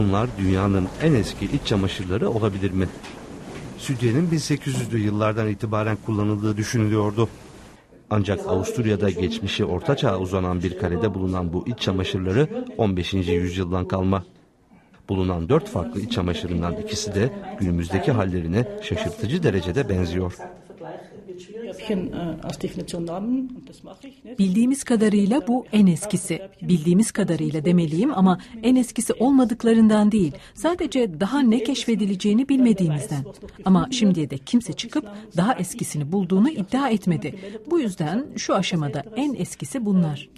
Bunlar dünyanın en eski iç çamaşırları olabilir mi? Sütyenin 1800'lü yıllardan itibaren kullanıldığı düşünülüyordu. Ancak Avusturya'da geçmişi ortaçağa uzanan bir kalede bulunan bu iç çamaşırları 15. yüzyıldan kalma. Bulunan dört farklı iç çamaşırından ikisi de günümüzdeki hallerine şaşırtıcı derecede benziyor. Bildiğimiz kadarıyla bu en eskisi. Bildiğimiz kadarıyla demeliyim ama en eskisi olmadıklarından değil. Sadece daha ne keşfedileceğini bilmediğimizden. Ama şimdiye dek kimse çıkıp daha eskisini bulduğunu iddia etmedi. Bu yüzden şu aşamada en eskisi bunlar.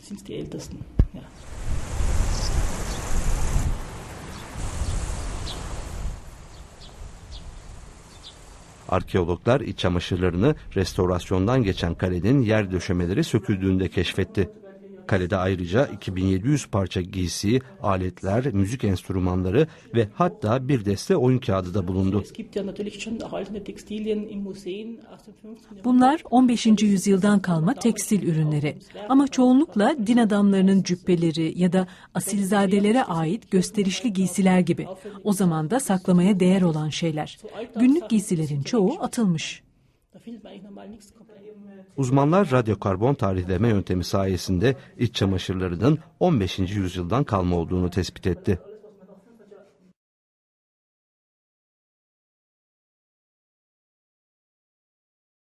Arkeologlar iç çamaşırlarını restorasyondan geçen kalenin yer döşemeleri söküldüğünde keşfetti. Kalede ayrıca 2700 parça giysi, aletler, müzik enstrümanları ve hatta bir deste oyun kağıdı da bulundu. Es gibt ja natürlich schon erhaltene Textilien in Museen aus dem 15. Jahrhundert. Bunlar 15. yüzyıldan kalma tekstil ürünleri. Ama çoğunlukla din adamlarının cübbeleri ya da asilzadelere ait gösterişli giysiler gibi. O zaman da saklamaya değer olan şeyler. Günlük giysilerin çoğu atılmış. Da findet man eigentlich normal. Uzmanlar radyokarbon tarihleme yöntemi sayesinde iç çamaşırlarının 15. yüzyıldan kalma olduğunu tespit etti.